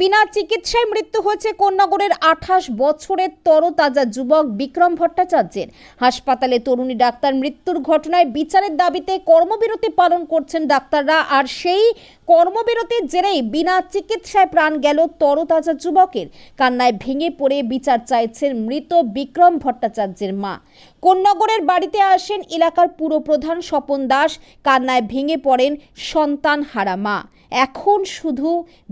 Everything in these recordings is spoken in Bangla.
বিনা চিকিৎসায় মৃত্যু হয়েছে কোন্নগরের আঠাশ বছরের তরতাজা যুবক বিক্রম ভট্টাচার্যের। হাসপাতালে তরুণী ডাক্তার মৃত্যুর ঘটনায় বিচারের দাবিতে কর্মবিরতি পালন করছেন ডাক্তাররা, আর সেই কর্মবিরতির জেরেই বিনা চিকিৎসায় প্রাণ গেল তরতাজা যুবকের। কান্নায় ভেঙে পড়ে বিচার চাইছেন মৃত বিক্রম ভট্টাচার্যের মা। কোন্নগরের বাড়িতে আসেন এলাকার পুরপ্রধান স্বপন দাস। কান্নায় ভেঙে পড়েন সন্তান হারা মা। এখন শুধু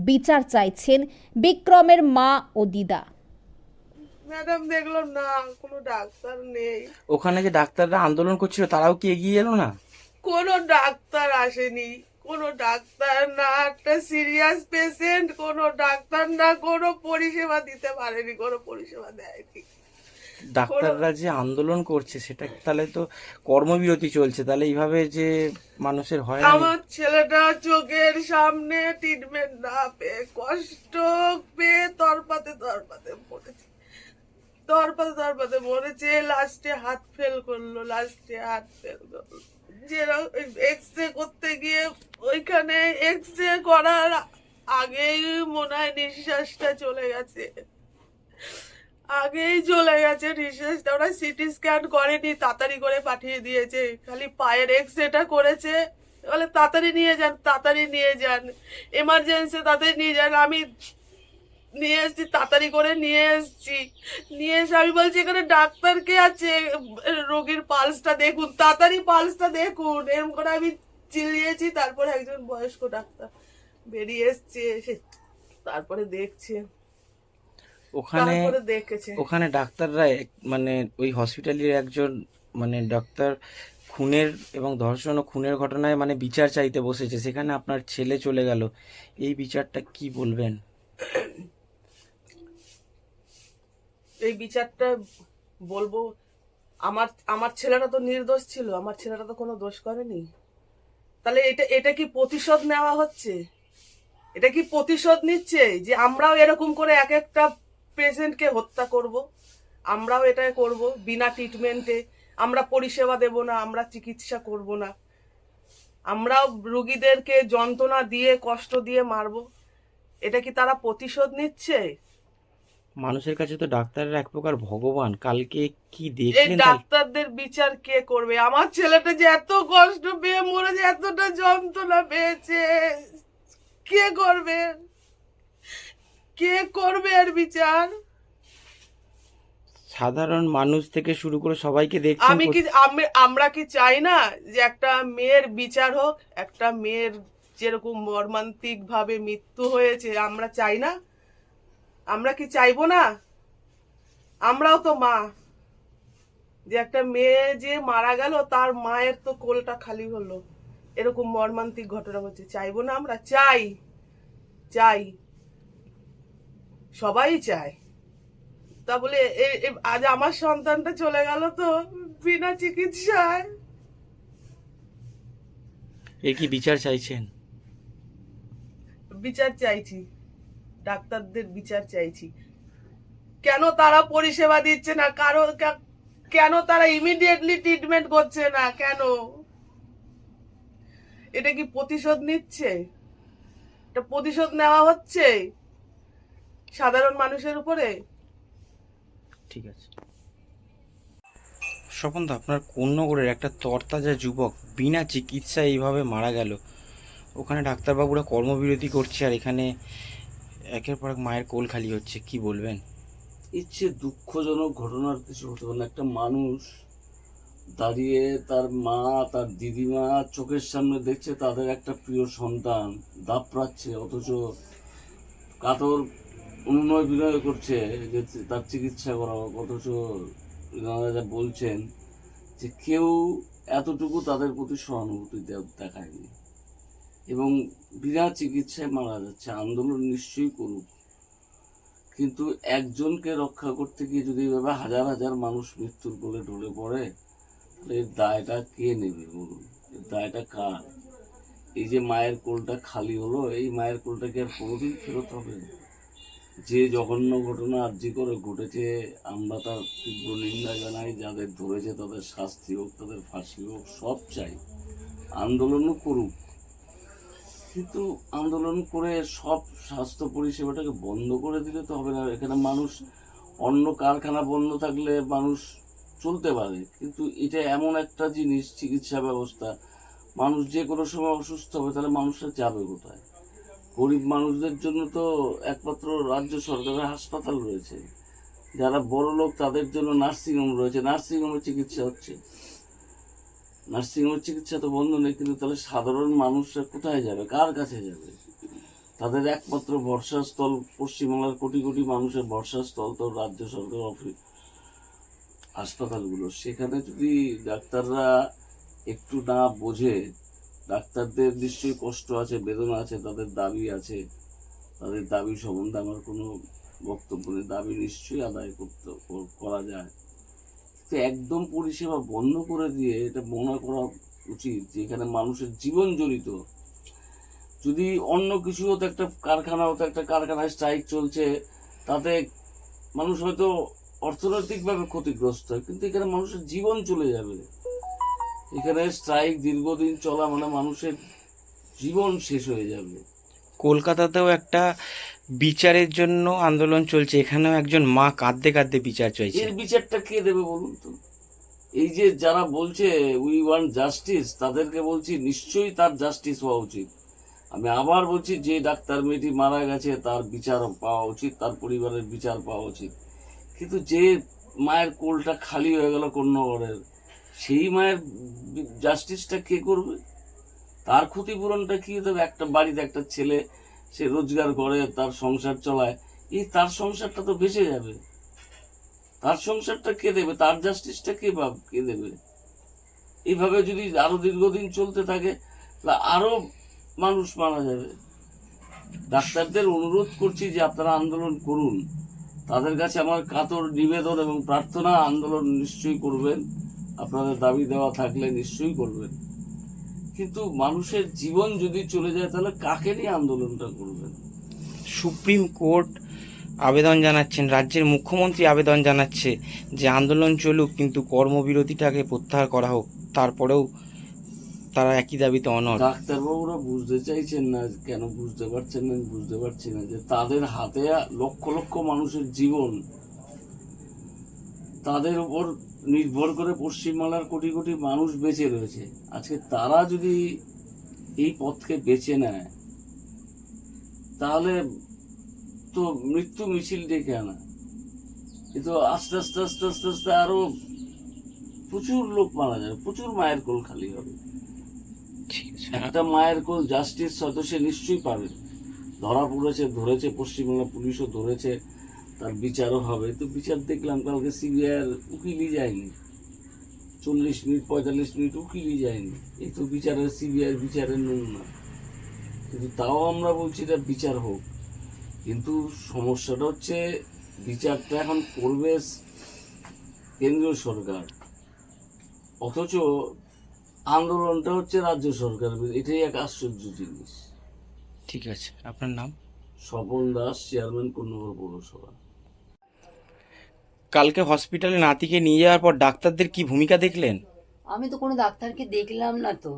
বিচার চাইছেন বিক্রমের মা ও দিদা। ম্যাডাম দেখল না কোনো ডাক্তার নেই। ওখানে যে ডাক্তাররা আন্দোলন করছিল তারাও কি এগিয়ে এলো না? কোনো ডাক্তার আসেনি। কোনো ডাক্তার না একটা সিরিয়াস পেশেন্ট কোনো ডাক্তার না কোনো পরিষেবা দিতে পারেনি কোনো পরিষেবা দেয়নি। ডাক্তাররা যে আন্দোলন করছে সেটা তাহলে তো কর্মবিরতি চলছে তাহলে এইভাবে যে মানুষের হয় আমার ছেলেটা চোখের সামনে ট্রিটমেন্ট না পেয়ে কষ্ট পেয়ে তরপাতে তরপাতে পড়েছে তরপাতে তরপাতে মরেছে লাস্টে হাত ফেল করল লাস্টে হাত ফেল করল। এক্স রে করতে গিয়ে ওইখানে এক্স রে করার আগেই মনে হয় চলে গেছে। আগেই চলে গেছে ওরা সিটি স্ক্যান করেনি, তাড়াতাড়ি করে পাঠিয়ে দিয়েছে। খালি পায়ের এক্স রেটা করেছে। তাড়াতাড়ি নিয়ে যান, তাড়াতাড়ি নিয়ে যান। এমার্জেন্সি তাড়াতাড়ি নিয়ে যান। আমি নিয়ে এসছি তাড়াতাড়ি করে নিয়ে এসছি। নিয়ে এসে আমি বলছি এখানে ডাক্তার কে আছে? রোগীর পালসটা দেখুন তাড়াতাড়ি পালসটা দেখুন। এরকম করে আমি চিল্লিয়েছি তারপরে একজন বয়স্ক ডাক্তার বেরিয়ে এসছে এসে তারপরে দেখছে। ওখানে ওখানে ডাক্তাররা মানে ওই হসপিটালের একজন মানে ডাক্তার খুনের এবং ধর্ষণ ও খুনের ঘটনায় মানে বিচার চাইতে বসেছে। সেখানে আপনার ছেলে চলে গেল। এই বিচারটা কি বলবেন? এই বিচারটা বলব, আমার আমার ছেলেটা তো নির্দোষ ছিল, আমার ছেলেটা তো কোনো দোষ করেনি। তাহলে এটা এটা কি প্রতিশোধ নেওয়া হচ্ছে? এটা কি প্রতিশোধ নিচ্ছে যে আমরাও এরকম করে এক একটা পেশেন্টকে হত্যা করব? আমরাও এটা করব বিনা ট্রিটমেন্টে আমরা পরিষেবা দেব না, আমরা চিকিৎসা করব না। আমরাও রুগীদেরকে যন্ত্রণা দিয়ে, কষ্ট দিয়ে মারবো। এটা কি তারা প্রতিশোধ নিচ্ছে? মানুষের কাছে তো ডাক্তারের এক প্রকার ভগবান। কালকে কি দেখলেন ডাক্তারদের বিচার কে করবে? আমার ছেলেটা যে এত কষ্ট পেয়ে মরে যে এতটা যন্ত্রণা পেয়েছে। কে করবে? কে করবে আর বিচার? সাধারণ মানুষ থেকে শুরু করে সবাইকে দেখছেন আমি কি আমি- আমরা কি চাই না যে একটা মেয়ের বিচার হোক? একটা মেয়ের যেরকম মর্মান্তিক ভাবে মৃত্যু হয়েছে আমরা চাই না? আমরা কি চাইব না? আমরাও তো মা। যে একটা মেয়ে যে মারা গেল তার মায়ের তো কোলটা খালি হলো। এরকম মর্মান্তিক ঘটনা হচ্ছে। চাইব না আমরা? চাই। চাই। সবাই চায়। তা বলে এ- এ- আজ আমার সন্তানটা চলে গেল তো বিনা চিকিৎসায়। এর কি বিচার চাইছেন? বিচার চাইছি। ডাক্তারদের বিচার চাইছি। কেন তারা পরিষেবা দিচ্ছে না? কারও কেন তারা ইমিডিয়েটলি ট্রিটমেন্ট করছে না? কেন? এটা কি প্রতিশোধ নিচ্ছে? এটা প্রতিশোধ নেওয়া হচ্ছে সাধারণ মানুষের উপরে? ঠিক আছে। স্বপন আপনার কন্যগড়ের একটা তরতাজা যুবক বিনা চিকিৎসায় এইভাবে মারা গেল। ওখানে ডাক্তারবাবুরা কর্মবিরতি করছে আর এখানে একের পর এক মায়ের কোল খালি হচ্ছে, কি বলবেন? ইচ্ছে দুঃখজনক ঘটনার কিছু হতে পারে না। একটা মানুষ দাঁড়িয়ে তার মা, তার দিদিমা চোখের সামনে দেখছে তাদের একটা প্রিয় সন্তান, দাপড়াচ্ছে, অথচ কাতর অনুনয় বিনয় করছে, যে তার চিকিৎসা করা হোক, অথচ যা বলছেন যে কেউ এতটুকু তাদের প্রতি সহানুভূতি দেখায়নি। এবং বিনা চিকিৎসায় মারা যাচ্ছে, আন্দোলন নিশ্চয়ই করুক। কিন্তু একজনকে রক্ষা করতে গিয়ে যদি এভাবে হাজার হাজার মানুষ মৃত্যুর কোলে ঢলে পড়ে, তাহলে এর দায়টা কে নেবে বলুন? এর দায়টা কার? এই যে মায়ের কোলটা খালি হলো, এই মায়ের কোলটা কি আর কোনোদিন ফেরত হবে যে জঘন্য ঘটনা আর্জি করে ঘটেছে, আমরা তার তীব্র নিন্দা জানাই, যাদের ধরেছে তাদের শাস্তি হোক, তাদের ফাঁসি হোক, সব চাই। আন্দোলনও করুক। কিন্তু আন্দোলন করে সব স্বাস্থ্য পরিষেবাটাকে বন্ধ করে দিলে তো হবে না। এখানে মানুষ অন্য কারখানা বন্ধ থাকলে মানুষ চলতে পারে। কিন্তু এটা এমন একটা জিনিস, চিকিৎসা ব্যবস্থা। মানুষ যে কোনো সময় অসুস্থ হবে, তাহলে মানুষরা যাবে কোথায়? গরিব মানুষদের জন্য তো একমাত্র রাজ্য সরকারের হাসপাতাল রয়েছে। যারা বড় লোক তাদের জন্য নার্সিংহোম রয়েছে। নার্সিংহোমে চিকিৎসা হচ্ছে। নার্সিংহোমের চিকিৎসা তো বন্ধ নেই, কিন্তু তাহলে সাধারণ মানুষরা কোথায় যাবে? কার কাছে যাবে? তাদের একমাত্র বর্ষাস্থল, পশ্চিমবাংলার কোটি কোটি মানুষের বর্ষাস্থল তো রাজ্য সরকার অফিস, হাসপাতালগুলো। সেখানে যদি ডাক্তাররা একটু না বোঝে, ডাক্তারদের নিশ্চয়ই কষ্ট আছে, বেদনা আছে, তাদের দাবি আছে, তাদের দাবি সম্বন্ধে আমার কোনো বক্তব্য নেই। দাবি নিশ্চয়ই আদায় করতে, করা যায়। তো একদম পরিষেবা বন্ধ করে দিয়ে এটা মনে করা উচিত যে এখানে মানুষের জীবন জড়িত। যদি অন্য কিছু হতো একটা কারখানা হতো, একটা কারখানায় স্ট্রাইক চলছে, তাতে মানুষ হয়তো অর্থনৈতিকভাবে ক্ষতিগ্রস্ত হয়, কিন্তু এখানে মানুষের জীবন চলে যাবে। এখানে স্ট্রাইক দীর্ঘদিন চলা মানে মানুষের জীবন শেষ হয়ে যাবে। কলকাতাতেও একটা বিচারের জন্য আন্দোলন চলছে, এখানেও একজন মা কাঁদতে কাঁদতে বিচার চাইছে। এর বিচারটা কে দেবে বলুন তো? এই যে যারা বলছে উই ওয়ান্ট জাস্টিস তাদেরকে বলছি, নিশ্চয়ই তার জাস্টিস হওয়া উচিত। আমি আবার বলছি, যে ডাক্তার মেয়েটি মারা গেছে, তার বিচার পাওয়া উচিত, তার পরিবারের বিচার পাওয়া উচিত। কিন্তু যে মায়ের কোলটা খালি হয়ে গেল কন্যাগড়ের সেই মায়ের জাস্টিসটা কে করবে? তার ক্ষতিপূরণটা কি হবে একটা বাড়িতে একটা ছেলে সে রোজগার করে, তার সংসার চলায়। এই তার সংসারটা তো বেঁচে যাবে। তার সংসারটা কে দেবে? তার জাস্টিসটা কে পাব? কে দেবে? এইভাবে যদি আরও দীর্ঘদিন চলতে থাকে আরও মানুষ মারা যাবে। ডাক্তারদের অনুরোধ করছি যে আপনারা আন্দোলন করুন। তাদের কাছে আমার কাতর নিবেদন এবং প্রার্থনা, আন্দোলন নিশ্চয়ই করবেন। আপনাদের দাবি দেওয়া থাকলে নিশ্চয়ই করবেন। কিন্তু মানুষের জীবন যদি চলে যায় তাহলে কাকে নিয়ে আন্দোলনটা করবেন? সুপ্রিম কোর্ট আবেদন জানাচ্ছেন রাজ্যের মুখ্যমন্ত্রী আবেদন জানাচ্ছে যে আন্দোলন চলুক কিন্তু কর্মবিরতিটাকে প্রত্যাহার করা হোক তারপরেও তারা একই দাবিতে অনড়। ডাক্তারবাবুরা বুঝতে চাইছেন না কেন বুঝতে পারছেন না বুঝতে পারছি না যে তাদের হাতে লক্ষ লক্ষ মানুষের জীবন তাদের উপর নির্ভর করে পশ্চিমবাংলার কোটি কোটি মানুষ বেঁচে রয়েছে। আজকে তারা যদি এই পথকে বেছে নেয় তাহলে তো মৃত্যু মিছিল ডেকে আনা। এ তো আস্তে আস্তে আস্তে আস্তে আস্তে আরও প্রচুর লোক মারা যাবে প্রচুর মায়ের কোল খালি হবে। একটা মায়ের কোল জাস্টিস হয়তো সে নিশ্চয়ই পাবে। ধরা পড়েছে ধরেছে পশ্চিমবাংলা পুলিশও ধরেছে তার বিচারও হবে। তো বিচার দেখলাম কালকে সিবিআইয়ের উকিলই যায়নি। চল্লিশ মিনিট পঁয়তাল্লিশ মিনিট উকিলই যায়নি। এই তো বিচারের সিবিআইয়ের বিচারের নমুনা। কিন্তু তাও আমরা বলছি এটা বিচার হোক। কিন্তু সমস্যাটা হচ্ছে বিচারটা এখন করবে কেন্দ্রীয় সরকার। অথচ আন্দোলনটা হচ্ছে রাজ্য সরকার এটাই এক আশ্চর্য জিনিস। ঠিক আছে। আপনার নাম? স্বপন দাস চেয়ারম্যান কন্যগর পৌরসভা। কালকে হসপিটালে নাতিকে নিয়ে যাওয়ার পর ডাক্তারদের কি ভূমিকা দেখলেন? আমি তো কোনো ডাক্তারকে দেখলাম না তো।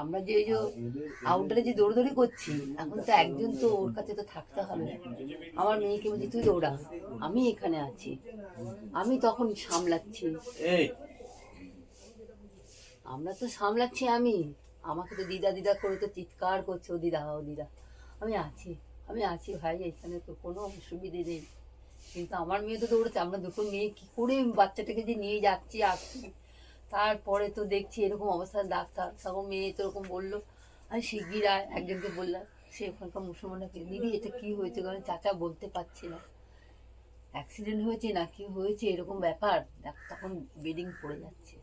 আমরা যে এই যে আউটডোরে যে দৌড়দৌড়ি করছি এখন তো একজন তো ওর কাছে তো থাকতে হবে। আমার মেয়েকে বলছি তুই দৌড়া আমি এখানে আছি। আমি তখন সামলাচ্ছি। আমরা তো সামলাচ্ছি আমি। আমাকে তো দিদা দিদা করে তো চিৎকার করছে ও দিদা ও দিদা আমি আছি আমি আছি ভাই এখানে তো কোনো অসুবিধে নেই। কিন্তু আমার মেয়ে তো দৌড়েছে, আমরা দুটো মেয়ে কি করে বাচ্চাটাকে যে নিয়ে যাচ্ছি, আসছি? তারপরে তো দেখছি এরকম অবস্থা ডাক্তার। তখন মেয়ে তো এরকম বলল আমি শিগগির আয়। একজনকে বললাম, সে ওখানকার মুসলমানকে দিদি, এটা কি হয়েছে? কারণ চাচা বলতে পারছি না। অ্যাক্সিডেন্ট হয়েছে না কি হয়েছে? এরকম ব্যাপার। দেখ, তখন বেডিং পড়ে যাচ্ছে।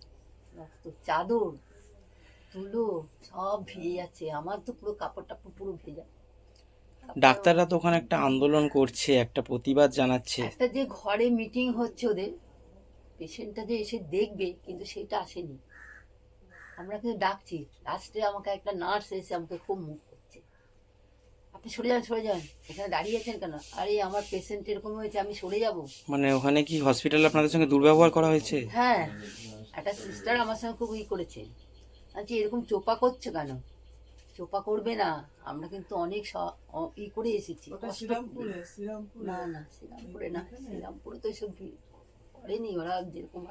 রক্ত, চাদর, তুলো, সব ভিজে যাচ্ছে। আমার তো পুরো কাপড় টাপড় পুরো ভেজা। ডাক্তাররা তো ওখানে একটা আন্দোলন করছে একটা প্রতিবাদ জানাচ্ছে। একটা যে ঘরে মিটিং হচ্ছে ওদের পেশেন্টটা যে এসে দেখবে কিন্তু সেটা আসেনি। আমরা কিন্তু ডাকছি লাস্টে আমাকে একটা নার্স এসে আমাকে খুব মুখ করছে। আপনি সরে যান সরে যান এখানে দাঁড়িয়ে আছেন কেন? আরে আমার পেশেন্ট এরকম হয়েছে আমি সরে যাব। মানে ওখানে কি হসপিটালে আপনাদের সঙ্গে দুর্ব্যবহার করা হয়েছে? হ্যাঁ একটা সিস্টার আমার সঙ্গে খুব ই করেছে। আচ্ছা এরকম চোপা করছে কেন? চোপা করবে না। আমরা কিন্তু অনেক ই করে এসেছি। না না শ্রীরামপুরে না। শ্রীরামপুরে তো এসব করেনি ওরা যেরকম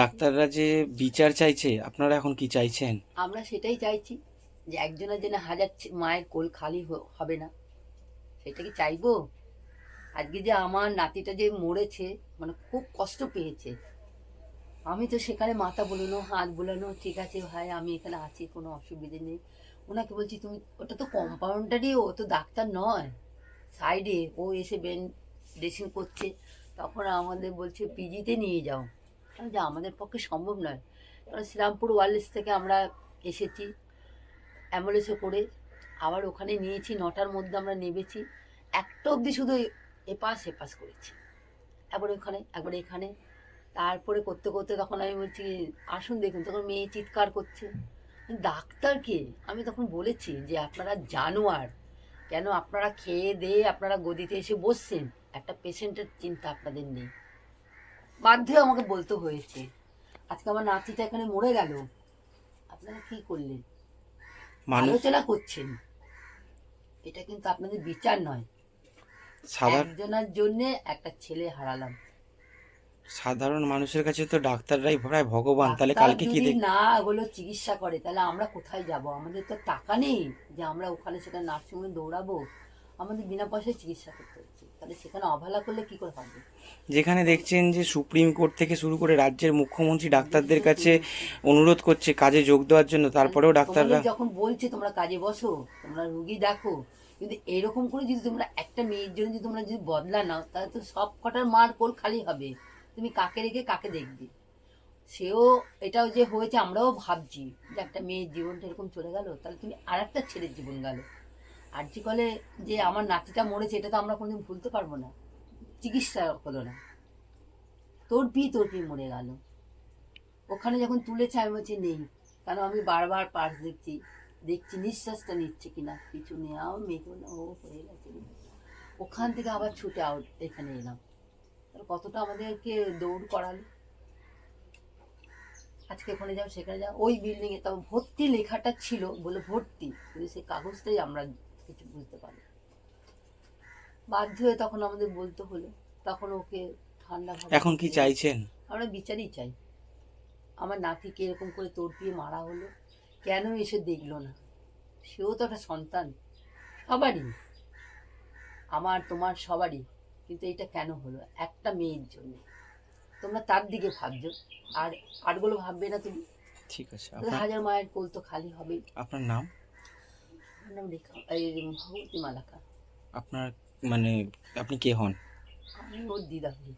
ডাক্তাররা যে বিচার চাইছে আপনারা এখন কি চাইছেন? আমরা সেটাই চাইছি যে একজনের জন্য হাজার মায়ের কোল খালি হবে না। সেটা কি চাইব? আজকে যে আমার নাতিটা যে মরেছে মানে খুব কষ্ট পেয়েছে। আমি তো সেখানে মাথা বলানো হাত বলানো ঠিক আছে ভাই আমি এখানে আছি কোনো অসুবিধে নেই। ওনাকে বলছি, তুমি, ওটা তো কম্পাউন্ডারই ও তো ডাক্তার নয়। সাইডে ও এসে বেন ড্রেসিং করছে। তখন আমাদের বলছে পিজিতে নিয়ে যাও। যে আমাদের পক্ষে সম্ভব নয়। কারণ শ্রীরামপুর ওয়ার্ল্ডস থেকে আমরা এসেছি অ্যাম্বুলেন্সে করে। আবার ওখানে নিয়েছি, নটার মধ্যে আমরা নেবেছি একটা অবধি শুধু এ- এপাশ এপাশ করেছি। একবার ওখানে, একবার এখানে। তারপরে করতে করতে তখন আমি বলছি, আসুন দেখুন। তখন মেয়ে চিৎকার করছে। ডাক্তারকে আমি তখন বলেছি যে আপনারা জানোয়ার কেন আপনারা খেয়ে দিয়ে আপনারা গদিতে এসে বসছেন? একটা পেশেন্টের চিন্তা আপনাদের নেই। বাধ্য আমাকে বলতে হয়েছে। আজকে আমার নাতিটা এখানে মরে গেল। আপনারা কি করলেন? আলোচনা করছেন। এটা কিন্তু আপনাদের বিচার নয়। একজনের জন্য একটা ছেলে হারালাম। সাধারণ মানুষের কাছে তো ডাক্তাররাই প্রায় ভগবান। তাহলে কালকে কি দেখ না হলো চিকিৎসা করে তাহলে আমরা কোথায় যাব? আমাদের তো টাকা নেই যে আমরা ওখানে সেখানে নার্সিংহোমে দৌড়াবো। আমাদের বিনা পয়সায় চিকিৎসা করতে হচ্ছে। তাহলে সেখানে অবহেলা করলে কি করে হবে? যেখানে দেখছেন যে সুপ্রিম কোর্ট থেকে শুরু করে রাজ্যের মুখ্যমন্ত্রী ডাক্তারদের কাছে অনুরোধ করছে কাজে যোগ দেওয়ার জন্য। তারপরেও ডাক্তাররা যখন বলছে তোমরা কাজে বসো তোমরা রুগী দেখো কিন্তু এরকম করে যদি তোমরা একটা মেয়ের জন্য যদি তোমরা যদি বদলা নাও তাহলে তো সব কটার মার কোল খালি হবে। তুমি কাকে রেখে কাকে দেখবে? সেও এটাও যে হয়েছে আমরাও ভাবছি যে একটা মেয়ের জীবনটা এরকম চলে গেল তাহলে তুমি আর একটা ছেলের জীবন গেল। আর যে কলে যে আমার নাতিটা মরেছে এটা তো আমরা কোনোদিন ভুলতে পারব না। চিকিৎসা হলো না। তোর পি তোর পি মরে গেল। ওখানে যখন তুলেছে আমি বলছি নেই। কারণ আমি বারবার পার্স দেখছি দেখছি নিঃশ্বাসটা নিচ্ছে কিনা কিছু নেওয়াও বললাম, ও হয়ে গেছে। ওখান থেকে আবার ছুটে আউট এখানে এলাম। কতটা আমাদেরকে দৌড় করালো। আজকে ওখানে যাও সেখানে যাও। ওই বিল্ডিংয়ে তাও ভর্তি লেখাটা ছিল বলে ভর্তি কিন্তু সেই কাগজটাই আমরা কিছু বুঝতে পারি বাধ্য হয়ে তখন আমাদের বলতে হলো তখন ওকে ঠান্ডা এখন কি চাইছেন? আমরা বিচারই চাই। আমার নাতিকে এরকম করে তড়পিয়ে মারা হলো কেন এসে দেখল না? সেও তো একটা সন্তান সবারই। আমার তোমার সবারই। কিন্তু এটা কেন হলো? একটা মেয়ের জন্য। তোমরা তার দিকে ভাবছ। আর আরগুলো ভাববে না তুমি। ঠিক আছে আপনার হাজার মায়ের কোল তো খালি হবে। আপনার নাম? নাম রেখা। এই ভগবতী মালাকা আপনার মানে আপনি কে হন? আমি ওর দিদা হই।